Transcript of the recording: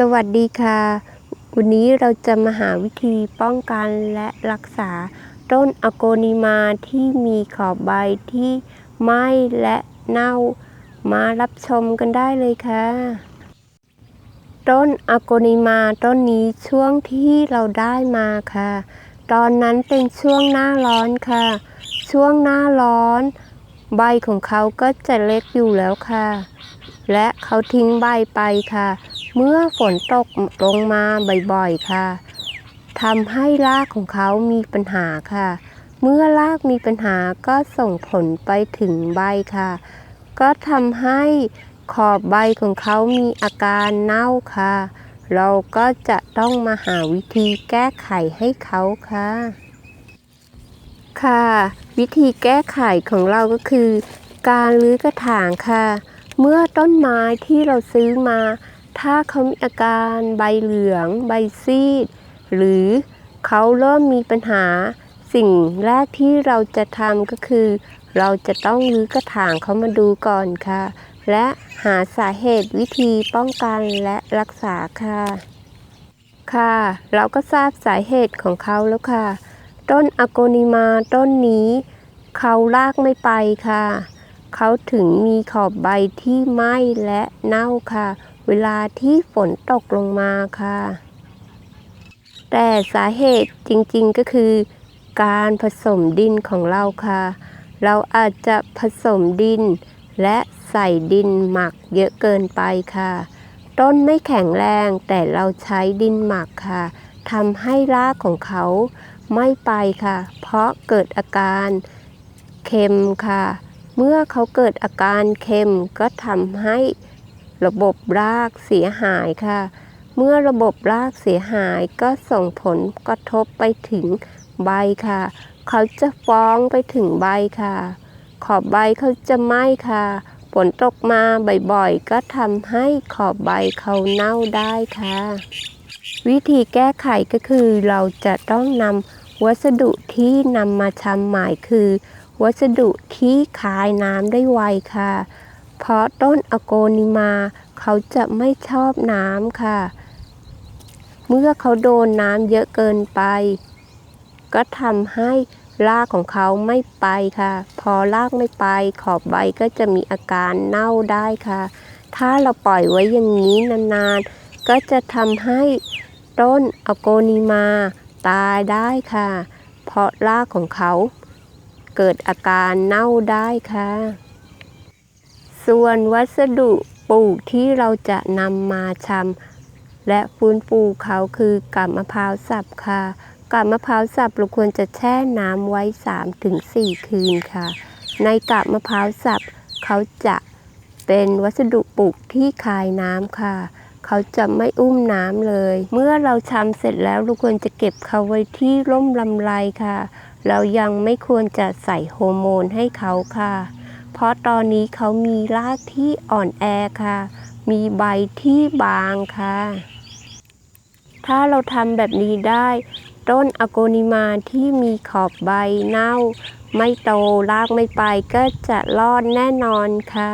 สวัสดีค่ะ วันนี้เราจะมาหาวิธีป้องกันและรักษา ต้นอโกนิมาที่มีขอบใบที่ไหม้และเน่า มารับชมกันได้เลยค่ะ ต้นอโกนิมาต้นนี้ช่วงที่เราได้มาค่ะ ตอนนั้นเป็นช่วงหน้าร้อนค่ะ ช่วงหน้าร้อน ใบของเขาก็จะเล็กอยู่แล้วค่ะ และเขาทิ้งใบไปค่ะ เมื่อฝนตกลงมาบ่อยๆค่ะทำให้รากของเขามีปัญหาค่ะ เมื่อรากมีปัญหาก็ส่งผลไปถึงใบค่ะ ก็ทำให้ขอบใบของเขามีอาการเน่าค่ะ เราก็จะต้องมาหาวิธีแก้ไขให้เขาค่ะ ค่ะ วิธีแก้ไขของเราก็คือ การรื้อกระถางค่ะ เมื่อต้นไม้ที่เราซื้อมา ถ้าเขามีอาการใบเหลือง ใบซีด หรือเขาเริ่มมีปัญหา สิ่งแรกที่เราจะทำก็คือ เราจะต้องรื้อกระถางเขามาดูก่อนค่ะ และหาสาเหตุวิธีป้องกันและรักษาค่ะ ค่ะ เราก็ทราบสาเหตุของเขาแล้วค่ะ ต้นอโกนิมาต้นนี้เขาลากไม่ไปค่ะ เขาถึงมีขอบใบที่ไหม้และเน่าค่ะ เวลาที่ฝนตกลงมาค่ะ แต่สาเหตุจริงๆก็คือ การผสมดินของเราค่ะ เราอาจจะผสมดิน และใส่ดินหมักเยอะเกินไปค่ะ ต้นไม่แข็งแรงแต่เราใช้ดินหมักค่ะทำให้รากของเขาไม่ไปค่ะ เพราะเกิดอาการเค็มค่ะ เมื่อเขาเกิดอาการเค็มก็ทำให้ ระบบรากเสียหายค่ะ เมื่อระบบรากเสียหายก็ส่งผลกระทบไปถึงใบค่ะ เขาจะฟ้องไปถึงใบค่ะ ขอบใบเขาจะไหม้ค่ะฝนตกมาบ่อยๆ ก็ทำให้ขอบใบเขาเน่าได้ค่ะ วิธีแก้ไขก็คือเราจะต้องนำวัสดุที่นำมาทำใหม่คือ วัสดุที่คายน้ำได้ไวค่ะ เพราะต้นอโกนิมา เขาจะไม่ชอบน้ำค่ะ เมื่อเขาโดนน้ำเยอะเกินไป ก็ทำให้รากของเขาไม่ไปค่ะ พอรากไม่ไปขอบใบก็จะมีอาการเน่าได้ค่ะ ถ้าเราปล่อยไว้อย่างนี้นานๆ ก็จะทำให้ต้นอโกนิมาตายได้ค่ะ เพราะรากของเขาเกิดอาการเน่าได้ค่ะ ส่วนวัสดุปลูกที่เราจะนำมาชำและฟื้นฟูเขาคือกาบมะพร้าวสับค่ะกาบมะพร้าวสับเราควรจะแช่น้ำไว้ 3-4 คืนค่ะ ในกาบมะพร้าวสับเขาจะเป็นวัสดุปลูกที่คายน้ำค่ะ เขาจะไม่อุ้มน้ำเลย เมื่อเราชำเสร็จแล้วเราควรจะเก็บเขาไว้ที่ร่มลำไรค่ะ เรายังไม่ควรจะใส่โฮอร์โมนให้เขาค่ะ เพราะตอนนี้เขามีรากที่อ่อนแอค่ะ มีใบที่บางค่ะ ถ้าเราทำแบบนี้ได้ ต้นอโกนิมาที่มีขอบใบเน่า ไม่โตรากไม่ไปก็จะรอดแน่นอนค่ะ